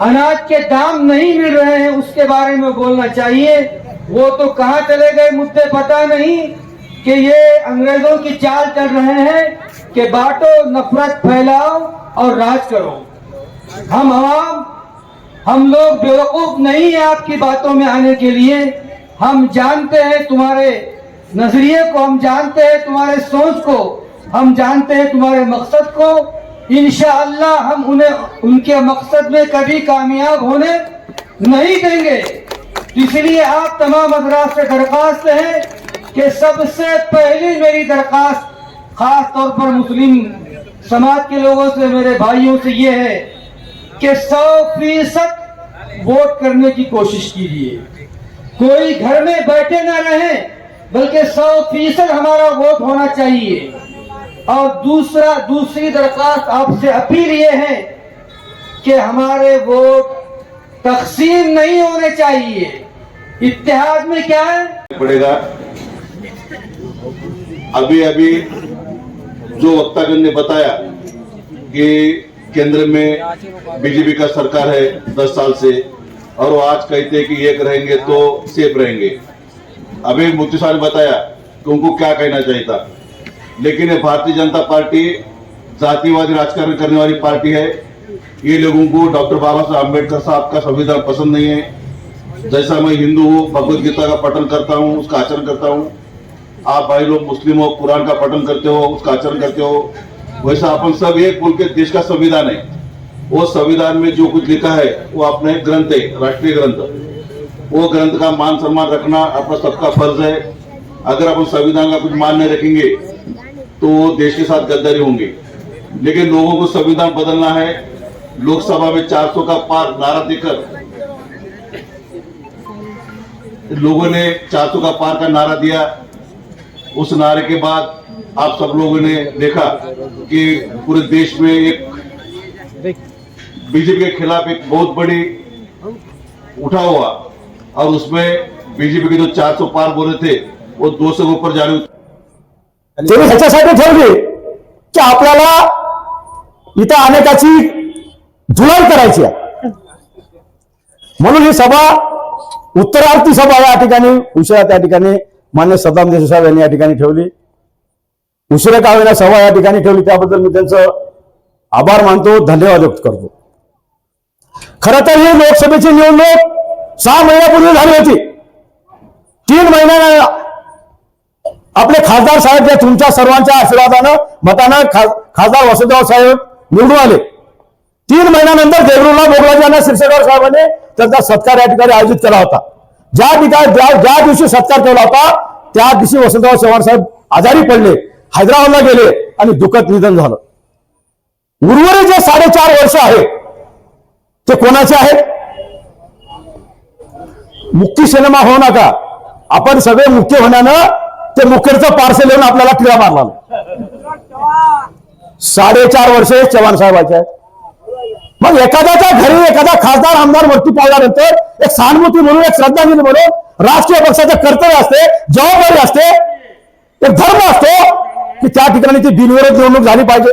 अनाज के दाम नहीं मिल रहे हैं, उसके बारे में बोलना चाहिए। वो तो कहाँ चले गए मुझे पता नहीं कि ये अंग्रेज़ों की चाल चल रहे हैं कि बांटो, नफरत फैलाओ और राज करो। हम आवाम हम लोग बेवकूफ़ नहीं है आपकी बातों में आने के लिए। हम जानते हैं तुम्हारे नज़रिए को, हम जानते हैं तुम्हारे सोच को, हम जानते हैं तुम्हारे मकसद को। इंशाअल्लाह हम उन्हें, उनके मकसद में कभी कामयाब होने नहीं देंगे। इसलिए आप तमाम हजरात से दरखास्त है कि सबसे पहली मेरी दरखास्त, खास तौर पर मुस्लिम समाज के लोगों से, मेरे भाइयों से ये है कि सौ फ़ीसद वोट करने की कोशिश कीजिए। कोई घर में बैठे ना रहे, बल्कि सौ फ़ीसद हमारा वोट होना चाहिए। और दूसरा, दूसरी दरखास्त आपसे अपील ये है कि हमारे वोट तकसीम नहीं होने चाहिए। इत्तेहाद में क्या है? पड़ेगा। अभी अभी जो वक्तागण ने बताया कि केंद्र में बीजेपी का सरकार है दस साल से, और वो आज कहते हैं कि एक रहेंगे तो सेफ़ रहेंगे। अभी मोदी साहब ने बताया कि उनको क्या कहना चाहिए था? लेकिन ये भारतीय जनता पार्टी जातिवादी राजकारण करने वाली पार्टी है। ये लोगों को डॉक्टर बाबा साहब अंबेडकर साहब का संविधान पसंद नहीं है। जैसा मैं हिंदू हूँ, भगवत गीता का पठन करता हूँ, उसका आचरण करता हूँ। आप भाई लोग मुस्लिम हो, कुरान का पठन करते हो, उसका आचरण करते हो, वैसा अपन सब एक बोल के देश का संविधान है। वो संविधान में जो कुछ लिखा है, वो अपने ग्रंथ है, राष्ट्रीय ग्रंथ। वो ग्रंथ का मान सम्मान रखना अपना सबका फ़र्ज़ है। अगर अपन संविधान का कुछ मान नहीं रखेंगे तो देश के साथ गद्दारी होंगे। लेकिन लोगों को संविधान बदलना है। लोकसभा में 400 का पार नारा देकर लोगों ने 400 का पार का नारा दिया। उस नारे के बाद आप सब लोगों ने देखा कि पूरे देश में एक बीजेपी के खिलाफ एक बहुत बड़ी उठा हुआ और उसमें बीजेपी के जो 400 पार बोले थे, वो 200 के ऊपर जाने त्यांनी ह्याच्यासाठी ठेवली की आपल्याला इथं अनेकाची जुळण करायची आहे. म्हणून ही सभा उत्तरार्थी सभा या ठिकाणी उशिरा त्या ठिकाणी मान्य देशू साहेब यांनी या ठिकाणी ठेवली. उशिरा कावेला सभा या ठिकाणी ठेवली त्याबद्दल मी त्यांचं आभार मानतो धन्यवाद व्यक्त करतो. खरं तर ही लोकसभेची निवडणूक सहा महिन्यापूर्वी झाली होती. तीन महिन्या आपले खासदार साहेब या तुमच्या सर्वांच्या आशीर्वादानं मतानं खासदार वसुदेव साहेब निवडून आले. तीन महिन्यानंतर देगलूरला बोगलाजी यांना शिरसेगाव साहेबांनी त्यांचा सत्कार या ठिकाणी आयोजित केला होता. ज्या ठिकाणी ज्या दिवशी सत्कार केला होता त्या दिवशी वसंतराव चव्हाण साहेब आजारी पडले हैदराबादला गेले आणि दुःखद निधन झालं. उर्वरित जे साडेचार वर्ष आहे ते कोणाचे आहेत? मुक्ती सिनेमा होऊ नका. आपण सगळे मुख्य होण्यानं ते मुखेरचं पार्सल येऊन आपल्याला टिळा मारला. साडेचार वर्षे चव्हाण साहेबाचे आहेत. मग एखाद्याच्या घरी एखादा खासदार आमदार वरती पावल्यानंतर एक सहानुभूती म्हणून एक श्रद्धांजली म्हणून राष्ट्रीय पक्षाचं कर्तव्य असते जबाबदारी असते एक धर्म असतो की त्या ठिकाणी ती बिनविरोध निवडणूक झाली पाहिजे.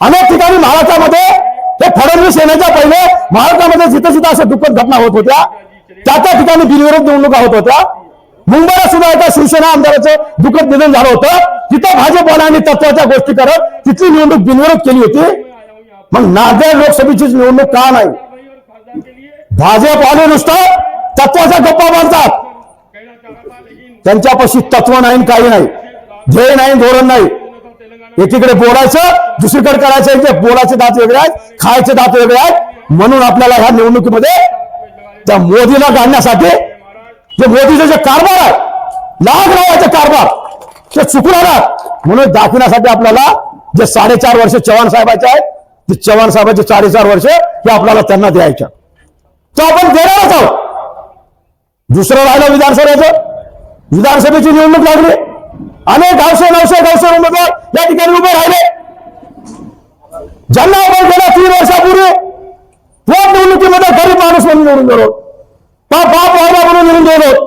अनेक ठिकाणी महाराष्ट्रामध्ये हे फडणवीस येण्याच्या पहिले महाराष्ट्रामध्ये जिथं जिथं अशा दुःखद घटना होत होत्या त्या त्या ठिकाणी बिनविरोध निवडणुका होत होत्या. मुंबईला सुद्धा एका शिवसेना आमदाराचं दुःखद निधन झालं होतं. तिथं भाजपवाल्यांनी तत्वाच्या गोष्टी करत तिथली निवडणूक बिनविरोध केली होती. मग नांदेड लोकसभेची निवडणूक का नाही? भाजपवाले नुसतं तत्वाच्या गप्पा मारतात. त्यांच्यापाशी तत्व नाही काही नाही. ध्येय नाही धोरण नाही. एकीकडे बोलायचं दुसरीकडे करायचं इथे बोलाचे दात वेगळे आहेत खायचे दात वेगळे आहेत. म्हणून आपल्याला ह्या निवडणुकीमध्ये त्या मोदीला काढण्यासाठी जे मोदीचे जे कारभार आहे लाख लावायचे कारभार ते चुकून आलात म्हणून दाखविण्यासाठी आपल्याला जे साडेचार वर्ष चव्हाण साहेबाचे आहेत ते चव्हाण साहेबाचे साडेचार वर्ष हे आपल्याला त्यांना द्यायच्या तर आपण देणारच आहोत दुसरं राहिलं विधानसभेचं. विधानसभेची निवडणूक लागली. अनेक गावशे नऊशे गावशे उमेदवार या ठिकाणी उभे राहिले. ज्यांना आपण गेल्या तीन वर्षापूर्वी पोट निवडणुकीमध्ये गरीब माणूस म्हणून निवडून गेलो. बाप बाप म्हणून निवडून गेलो.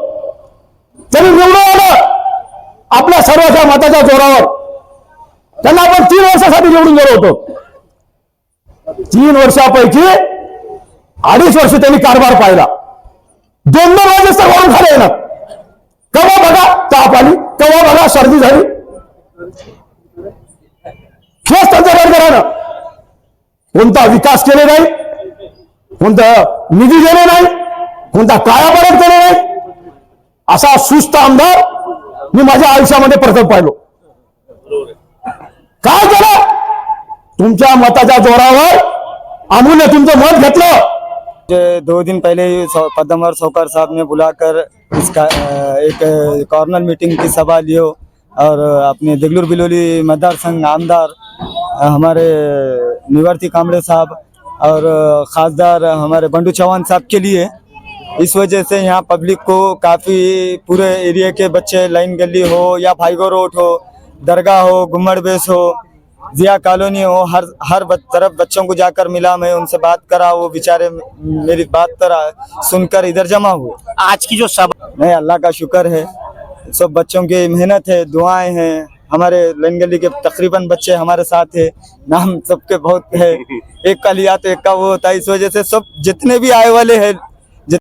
त्यांनी निवडून आलं आपल्या सर्वांच्या मताच्या जोरावर. त्यांना आपण तीन वर्षासाठी निवडून गेलो होतो. तीन वर्षापैकी अडीच वर्ष त्यांनी कारभार पाहिला. दोन दोन वाजे वरून खाली येणार केव्हा बघा ताप आली केव्हा बघा सर्दी झाली. हेच त्यांचं बरोबर कोणता विकास केले नाही कोणता निधी दिले नाही कोणता कायापालट केले नाही. असा सुस्त आमदार मी माझ्या आयुष्यामध्ये प्रथम पाहिलो. काय केलं? तुमच्या मताच्या जोरावर अमूल्य तुमचं मत घेतलं. दो दिन पहले पदमवर सोकर पद्मवर साहब ने बुलाकर इसका एक कॉर्नर मीटिंग की सभा लियो और अपने देगलूर बिलोली मतदार संघ आमदार हमारे निवर्ती कामड़े साहब और खासदार हमारे बंडू चौहान साहब के लिए इस वजह से यहाँ पब्लिक को काफ़ी पूरे एरिया के बच्चे लाइन गली हो या फाइगो रोड हो दरगाह हो गुम्मड़ बेस हो जिया कॉलोनी हो हर हर तरफ़ बच्चों को जाकर मिला मैं उनसे बात करा वो बेचारे मेरी बात करा सुनकर इधर जमा हुए। आज की जो सभा नहीं अल्लाह का शुक्र है सब बच्चों की मेहनत है दुआएँ हैं हमारे लाइन गली के तकरीबन बच्चे हमारे साथ है नाम सबके बहुत है एक का लिया तो एक का वो होता है इस वजह से सब जितने भी आए वाले हैं